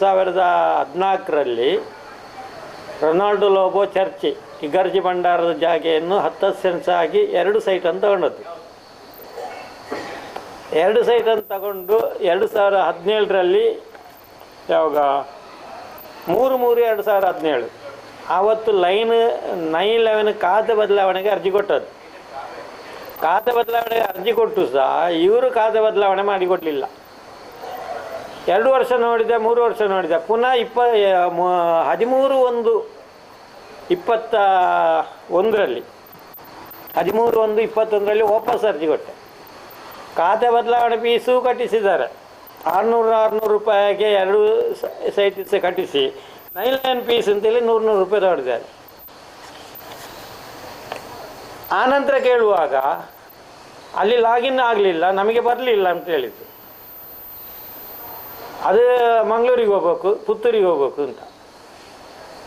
ಸಾವಿರದ ಹದಿನಾಲ್ಕರಲ್ಲಿ ರೊನಾಲ್ಡೋ ಲೋಬೋ ಚರ್ಚಿ ಇಗರ್ಜಿ ಭಂಡಾರದ ಜಾಗೆಯನ್ನು ಹತ್ತು ಸೆನ್ಸ್ ಆಗಿ ಎರಡು ಸೈಟನ್ನು ತಗೊಂಡದ್ದು. ಎರಡು ಸೈಟನ್ನು ತಗೊಂಡು ಎರಡು ಸಾವಿರದ ಹದಿನೇಳರಲ್ಲಿ ಯಾವಾಗ? ಮೂರು ಮೂರು ಎರಡು ಸಾವಿರದ ಹದಿನೇಳು. ಆವತ್ತು ಲೈನ್ ನೈನ್ ಲೆವೆನ್ ಖಾತೆ ಬದಲಾವಣೆಗೆ ಅರ್ಜಿ ಕೊಟ್ಟದ್ದು. ಖಾತೆ ಬದಲಾವಣೆಗೆ ಅರ್ಜಿ ಕೊಟ್ಟು ಸಹ ಇವರು ಖಾತೆ ಬದಲಾವಣೆ ಮಾಡಿಕೊಡಲಿಲ್ಲ. ಎರಡು ವರ್ಷ ನೋಡಿದೆ, ಮೂರು ವರ್ಷ ನೋಡಿದೆ. ಪುನಃ ಇಪ್ಪ ಹದಿಮೂರು ಒಂದು, ಇಪ್ಪತ್ತ ಒಂದರಲ್ಲಿ, ಹದಿಮೂರು ಒಂದು ಇಪ್ಪತ್ತೊಂದರಲ್ಲಿ ವಾಪಸ್ ಅರ್ಜಿ ಕೊಟ್ಟೆ. ಖಾತೆ ಬದಲಾವಣೆ ಫೀಸು ಕಟ್ಟಿಸಿದ್ದಾರೆ. ಆರುನೂರು ಆರುನೂರು ರೂಪಾಯಿಗೆ ಎರಡು ಸೈಟ್ ಸಹ ಕಟ್ಟಿಸಿ ನೈನ್ ಲೈನ್ ಫೀಸ್ ಅಂತೇಳಿ ನೂರು ನೂರು ರೂಪಾಯಿ ತಗೊಂಡಿದ್ದಾರೆ. ಆನಂತರ ಕೇಳುವಾಗ, ಅಲ್ಲಿ ಲಾಗಿನ್ ಆಗಲಿಲ್ಲ, ನಮಗೆ ಬರಲಿಲ್ಲ ಅಂತ ಹೇಳಿದ್ದು ಅದು ಮಂಗಳೂರಿಗೆ ಹೋಗ್ಬೇಕು, ಪುತ್ತೂರಿಗೆ ಹೋಗ್ಬೇಕು ಅಂತ.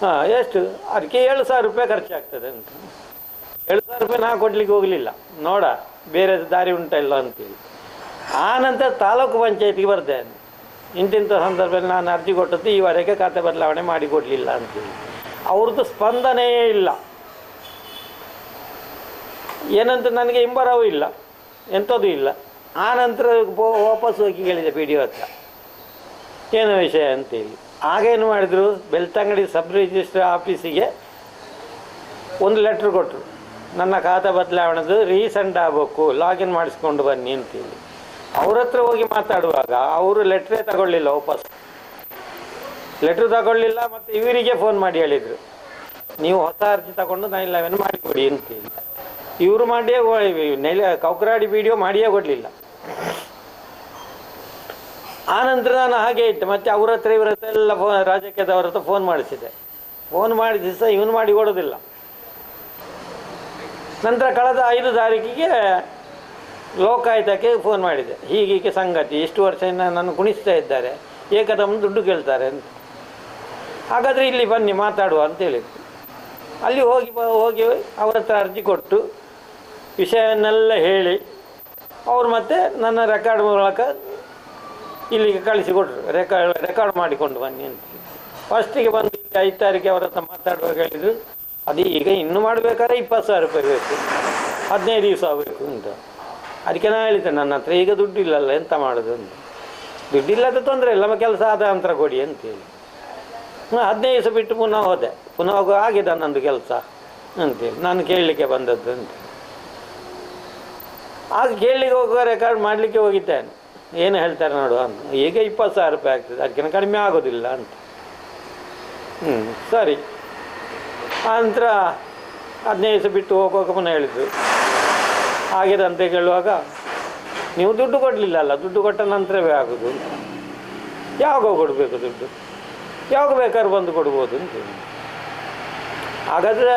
ಹಾಂ, ಎಷ್ಟು? ಅದಕ್ಕೆ ಏಳು ಸಾವಿರ ರೂಪಾಯಿ ಖರ್ಚಾಗ್ತದೆ ಅಂತ. ಏಳು ಸಾವಿರ ರೂಪಾಯಿ ನಾ ಕೊಡ್ಲಿಕ್ಕೆ ಹೋಗಲಿಲ್ಲ. ನೋಡ ಬೇರೆ ದಾರಿ ಉಂಟ ಇಲ್ಲ ಅಂತೇಳಿ. ಆ ತಾಲೂಕು ಪಂಚಾಯತಿಗೆ ಬರ್ದೆ. ಇಂತಿಂಥ ಸಂದರ್ಭದಲ್ಲಿ ನಾನು ಅರ್ಜಿ ಕೊಟ್ಟದ್ದು ಈವರೆಗೆ ಖಾತೆ ಬದಲಾವಣೆ ಮಾಡಿಕೊಡಲಿಲ್ಲ ಅಂತೇಳಿ. ಅವ್ರದ್ದು ಸ್ಪಂದನೆಯೇ ಇಲ್ಲ. ಏನಂತ ನನಗೆ ಇಂಬರವೂ ಇಲ್ಲ. ಎಂಥದ್ದು ಇಲ್ಲ. ಆ ನಂತರ ವಾಪಸ್ ಹೋಗಿ ಕೇಳಿದೆ ಪಿ ಡಿ ಹತ್ರ. ಏನು ವಿಷಯ ಅಂತೇಳಿ ಆಗೇನು ಮಾಡಿದರು? ಬೆಳ್ತಂಗಡಿ ಸಬ್ ರಿಜಿಸ್ಟ್ರ್ ಆಫೀಸಿಗೆ ಒಂದು ಲೆಟ್ರ್ ಕೊಟ್ಟರು ನನ್ನ ಖಾತೆ ಬದಲಾವಣೆದು ರೀಸೆಂಟ್ ಆಗಬೇಕು, ಲಾಗಿನ್ ಮಾಡಿಸ್ಕೊಂಡು ಬನ್ನಿ ಅಂತೇಳಿ ಅವ್ರ ಹತ್ರ ಹೋಗಿ ಮಾತಾಡುವಾಗ ಅವರು ಲೆಟ್ರೇ ತಗೊಳ್ಳಿಲ್ಲ ವಾಪಸ್. ಲೆಟ್ರ್ ತಗೊಳ್ಳಿಲ್ಲ ಮತ್ತು ಇವರಿಗೆ ಫೋನ್ ಮಾಡಿ ಹೇಳಿದರು. ನೀವು ಹೊಸ ಅರ್ಜಿ ತಗೊಂಡು ನೈನ್ ಲೆವೆನ್ ಮಾಡಿಕೊಡಿ ಅಂತೇಳಿ ಇವರು ಮಾಡಿಯೇ ನೆಲ, ಕೌಕರಾಡಿ ವಿಡಿಯೋ ಮಾಡಿಯೇ ಕೊಡಲಿಲ್ಲ. ಆನಂತರ ನಾನು ಹಾಗೆ ಇಟ್ಟೆ ಮತ್ತೆ ಅವ್ರ ಹತ್ರ ಇವ್ರ ಹತ್ರ ಎಲ್ಲ ಫೋ ರಾಜಕೀಯದವ್ರ ಹತ್ರ ಫೋನ್ ಮಾಡಿಸಿದೆ. ಫೋನ್ ಮಾಡಿದ ಸಹ ಇವನು ಮಾಡಿ ಕೊಡೋದಿಲ್ಲ ನಂತರ ಕಳೆದ ಐದು ತಾರೀಕಿಗೆ ಲೋಕಾಯುತಕ್ಕೆ ಫೋನ್ ಮಾಡಿದೆ. ಹೀಗೀಗೆ ಸಂಗತಿ, ಇಷ್ಟು ವರ್ಷದಿಂದ ನಾನು ಕುಣಿಸ್ತಾ ಇದ್ದಾರೆ, ಏಕದಮ್ ದುಡ್ಡು ಕೇಳ್ತಾರೆ ಅಂತ. ಹಾಗಾದರೆ ಇಲ್ಲಿ ಬನ್ನಿ ಮಾತಾಡುವ ಅಂತ ಹೇಳಿದ್ರು. ಅಲ್ಲಿ ಹೋಗಿ ಹೋಗಿ ಅವ್ರ ಹತ್ರ ಅರ್ಜಿ ಕೊಟ್ಟು ವಿಷಯವನ್ನೆಲ್ಲ ಹೇಳಿ, ಅವ್ರು ಮತ್ತೆ ನನ್ನ ರೆಕಾರ್ಡ್ ಮೂಲಕ ಇಲ್ಲಿಗೆ ಕಳಿಸಿಕೊಟ್ರು ರೆಕಾರ್ಡ್ ರೆಕಾರ್ಡ್ ಮಾಡಿಕೊಂಡು ಬನ್ನಿ ಅಂತ. ಫಸ್ಟಿಗೆ ಬಂದು ಇಲ್ಲಿ ಐದು ತಾರೀಕಿಗೆ ಅವರ ಹತ್ರ ಮಾತಾಡುವಾಗ ಹೇಳಿದರು, ಅದು ಈಗ ಇನ್ನೂ ಮಾಡಬೇಕಾದ್ರೆ ಇಪ್ಪತ್ತು ಸಾವಿರ ರೂಪಾಯಿ ಬೇಕು. ಹದಿನೈದು ದಿವಸ ಆಗಬೇಕು ಅಂತ. ಅದಕ್ಕೆ ನಾನು ಹೇಳಿದ್ದೆ, ನನ್ನ ಹತ್ರ ಈಗ ದುಡ್ಡು ಇಲ್ಲಲ್ಲ, ಎಂತ ಮಾಡೋದು ಅಂತ. ದುಡ್ಡಿಲ್ಲದ ತೊಂದರೆ ಇಲ್ಲ ನಮ್ಮ ಕೆಲಸ ಆದ ನಂತರ ಕೊಡಿ ಅಂತೇಳಿ ಹೇಳಿ. ಹದಿನೈದು ದಿವಸ ಬಿಟ್ಟು ಪುನಃ ಹೋದೆ. ಪುನಃ ಹೋಗೋ ಆಗಿದೆ ನನ್ನದು ಕೆಲಸ ಅಂತೇಳಿ ನಾನು ಕೇಳಲಿಕ್ಕೆ ಬಂದದ್ದು ಅಂತ. ಆಗ ಕೇಳಲಿಕ್ಕೆ ಹೋಗುವ ರೆಕಾರ್ಡ್ ಮಾಡಲಿಕ್ಕೆ ಹೋಗಿದ್ದೇನೆ. ಏನು ಹೇಳ್ತಾರೆ ನೋಡು ಈಗ ಇಪ್ಪತ್ತು ಸಾವಿರ ರೂಪಾಯಿ ಆಗ್ತದೆ. ಅದಕ್ಕಿಂತ ಕಡಿಮೆ ಆಗೋದಿಲ್ಲ ಅಂತ. ಹ್ಞೂ ಸರಿ. ಆನಂತರ ಹದಿನೈದು ದಿವಸ ಬಿಟ್ಟು ಹೋಗುವಾಗ ಪುನಃ ಹೇಳಿದ್ದು ಆಗಿದೆ ಅಂತ ಕೇಳುವಾಗ ನೀವು ದುಡ್ಡು ಕೊಡಲಿಲ್ಲ ಅಲ್ಲ ದುಡ್ಡು ಕೊಟ್ಟ ನಂತರವೇ ಆಗೋದು ಯಾವಾಗ ಕೊಡಬೇಕು ದುಡ್ಡು? ಯಾವಾಗ ಬೇಕಾದ್ರೂ ಬಂದು ಕೊಡ್ಬೋದು ಅಂತ ಹಾಗಾದರೆ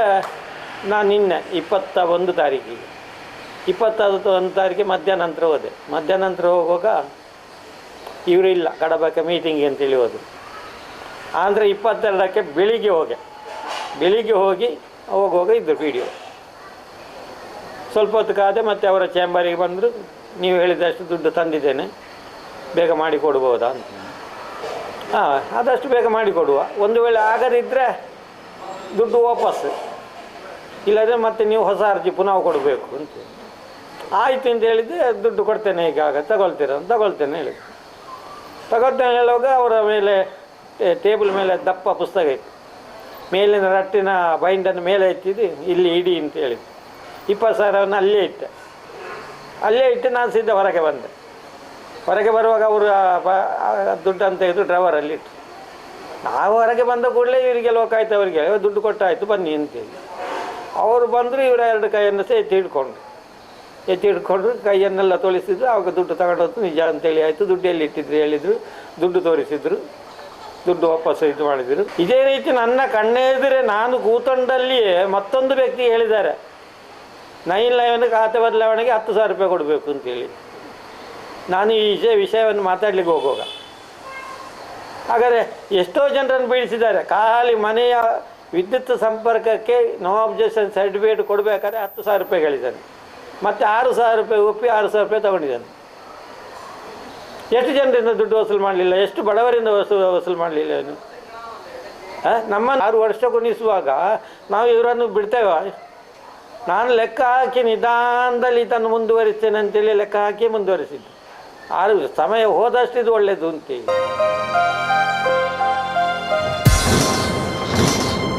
ನಾನು ನಿನ್ನೆ ಇಪ್ಪತ್ತ ಒಂದು ತಾರೀಕಿಗೆ ಇಪ್ಪತ್ತಾದ ಒಂದು ತಾರೀಕಿಗೆ ಮಧ್ಯಾಹ್ನ ನಂತರ ಹೋದೆ. ಮಧ್ಯಾಹ್ನ ನಂತರ ಹೋಗುವಾಗ ಇವರು ಇಲ್ಲ ಕಡಬಕ್ಕೆ ಮೀಟಿಂಗ್ ಅಂತೇಳಿ ಹೋದರು. ಅಂದರೆ ಇಪ್ಪತ್ತೆರಡಕ್ಕೆ ಬೆಳಿಗ್ಗೆ ಹೋಗೆ ಬೆಳಿಗ್ಗೆ ಹೋಗಿ ಹೋಗುವಾಗ ಇದ್ದರು ಪಿ ಡಿ ಒ ಸ್ವಲ್ಪ ಹೊತ್ತು ಕಾದೆ ಮತ್ತೆ ಅವರ ಚೇಂಬರಿಗೆ ಬಂದರು. ನೀವು ಹೇಳಿದಷ್ಟು ದುಡ್ಡು ತಂದಿದ್ದೇನೆ. ಬೇಗ ಮಾಡಿ ಕೊಡ್ಬೋದಾ ಅಂತ. ಹಾಂ, ಆದಷ್ಟು ಬೇಗ ಮಾಡಿಕೊಡುವ ಒಂದು ವೇಳೆ ಆಗದಿದ್ದರೆ ದುಡ್ಡು ವಾಪಸ್ಸು. ಇಲ್ಲದ್ರೆ ಮತ್ತೆ ನೀವು ಹೊಸ ಅರ್ಜಿ ಪುನಃ ಕೊಡಬೇಕು ಅಂತ. ಆಯಿತು ಅಂತ ಹೇಳಿದ್ದೆ ದುಡ್ಡು ಕೊಡ್ತೇನೆ ಈಗ ತಗೊಳ್ತೀರ ಅಂತ ತಗೊಳ್ತೇನೆ ಹೇಳಿ ತಗೊಳ್ತೇನೆ ಹೇಳುವಾಗ ಅವರ ಮೇಲೆ ಟೇಬಲ್ ಮೇಲೆ ದಪ್ಪ ಪುಸ್ತಕ ಇತ್ತು. ಮೇಲಿನ ರಟ್ಟಿನ ಬೈಂಡನ್ನು ಮೇಲೆ ಎತ್ತಿದ್ದು ಇಲ್ಲಿ ಇಡಿ ಅಂತ ಹೇಳಿದ್ದು ಇಪ್ಪತ್ತು ಸಾವಿರವನ್ನು ಅಲ್ಲೇ ಇಟ್ಟೆ. ಅಲ್ಲೇ ಇಟ್ಟು ನಾನು ಸಿದ್ಧ ಹೊರಗೆ ಬಂದೆ. ಹೊರಗೆ ಬರುವಾಗ ಅವರು ದುಡ್ಡನ್ನು ತೆಗೆದು ಡ್ರೈವರಲ್ಲಿ ಇಟ್ಟು ನಾವು ಹೊರಗೆ ಬಂದ ಕೂಡಲೇ ಇವರಿಗೆ ಲೋಕಾಯ್ತು ಅವರಿಗೆ ದುಡ್ಡು ಕೊಟ್ಟಾಯಿತು, ಬನ್ನಿ ಅಂತೇಳಿ ಅವರು ಬಂದರು, ಇವರ ಎರಡು ಕೈಯನ್ನು ಸೇತಿ ಹಿಡ್ಕೊಂಡು. ಎತ್ತಿ ಹಿಡ್ಕೊಂಡ್ರು ಕೈಯನ್ನೆಲ್ಲ ತೊಳಿಸಿದ್ರು, ಅವಾಗ ದುಡ್ಡು ತಗೊಂಡೋದು ನಿಜ ಅಂತೇಳಿ ಆಯಿತು. ದುಡ್ಡು ಎಲ್ಲಿ ಇಟ್ಟಿದ್ರು ಹೇಳಿದರು. ದುಡ್ಡು ತೋರಿಸಿದ್ರು. ದುಡ್ಡು ವಾಪಸ್ ಇದು ಮಾಡಿದರು. ಇದೇ ರೀತಿ ನನ್ನ ಕಣ್ಣೆದುರೆ ನಾನು ಕೂತಂಡಲ್ಲಿಯೇ ಮತ್ತೊಂದು ವ್ಯಕ್ತಿ ಹೇಳಿದ್ದಾರೆ, ನೈನ್ ಲೆವೆನ್ ಖಾತೆ ಬದಲಾವಣೆಗೆ ಹತ್ತು ಸಾವಿರ ರೂಪಾಯಿ ಕೊಡಬೇಕು ಅಂತೇಳಿ. ನಾನು ಈ ವಿಷಯ ವಿಷಯವನ್ನು ಮಾತಾಡ್ಲಿಕ್ಕೆ ಹೋಗುವಾಗ. ಹಾಗಾದರೆ ಎಷ್ಟೋ ಜನರನ್ನು ಬೀಳಿಸಿದ್ದಾರೆ. ಖಾಲಿ ಮನೆಯ ವಿದ್ಯುತ್ ಸಂಪರ್ಕಕ್ಕೆ, ನೋ ಅಬ್ಜೆಕ್ಷನ್ ಸರ್ಟಿಫಿಕೇಟ್ ಕೊಡಬೇಕಾದ್ರೆ ಹತ್ತು ಸಾವಿರ ರೂಪಾಯಿ ಹೇಳಿದ್ದಾನೆ. ಮತ್ತು ಆರು ಸಾವಿರ ರೂಪಾಯಿ ಒಪ್ಪಿ ಆರು ಸಾವಿರ ರೂಪಾಯಿ ತಗೊಂಡಿದ್ದಾನೆ. ಎಷ್ಟು ಜನರಿಂದ ದುಡ್ಡು ವಸೂಲು ಮಾಡಲಿಲ್ಲ? ಎಷ್ಟು ಬಡವರಿಂದ ವಸೂಲು ವಸೂಲು ಮಾಡಲಿಲ್ಲ ಏನು ನಮ್ಮ ಆರು ವರ್ಷ ಗುಣಿಸುವಾಗ ನಾವು ಇವರನ್ನು ಬಿಡ್ತೇವ. ನಾನು ಲೆಕ್ಕ ಹಾಕಿ ನಿಧಾನದಲ್ಲಿ ಇದನ್ನು ಮುಂದುವರಿಸ್ತೇನೆ ಅಂತೇಳಿ ಲೆಕ್ಕ ಹಾಕಿ ಮುಂದುವರಿಸಿದ್ದು. ಆರು, ಸಮಯ ಹೋದಷ್ಟು ಇದು ಒಳ್ಳೆಯದು ಅಂತೇಳಿ.